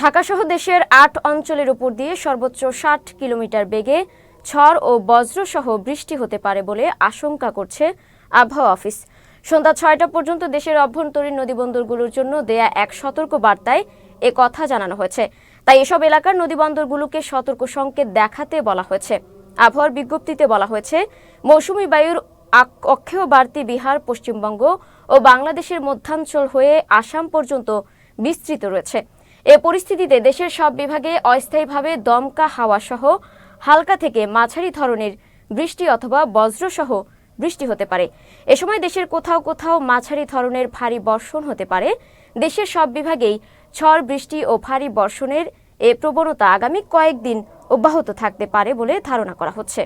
ঢাকাসহ দেশের আট অঞ্চলের উপর দিয়ে সর্বোচ্চ ষাট কিলোমিটার বেগে ঝড় ও বজ্রসহ বৃষ্টি হতে পারে বলে আশঙ্কা করছে আবহাওয়া অফিস। সন্ধ্যা ছয়টা পর্যন্ত দেশের অভ্যন্তরীণ নদীবন্দরগুলোর জন্য দেয়া এক সতর্ক বার্তায় এ কথা জানানো হয়েছে। তাই এসব এলাকার নদীবন্দরগুলোকে সতর্ক সংকেত দেখাতে বলা হয়েছে। আবহাওয়ার বিজ্ঞপ্তিতে বলা হয়েছে, মৌসুমি বায়ুর অক্ষেয় বাড়তি বিহার, পশ্চিমবঙ্গ ও বাংলাদেশের মধ্যাঞ্চল হয়ে আসাম পর্যন্ত বিস্তৃত রয়েছে। এ পরিস্থিতিতে দেশের সব বিভাগে অস্থায়ীভাবে দমকা হাওয়া সহ হালকা থেকে মাঝারি ধরনের বৃষ্টি অথবা বজ্রসহ বৃষ্টি হতে পারে। এ সময় দেশের কোথাও কোথাও মাঝারি ধরনের ভারী বর্ষণ হতে পারে। দেশের সব বিভাগেই ঝড়, বৃষ্টি ও ভারী বর্ষণের এ প্রবণতা আগামী কয়েকদিন অব্যাহত থাকতে পারে বলে ধারণা করা হচ্ছে।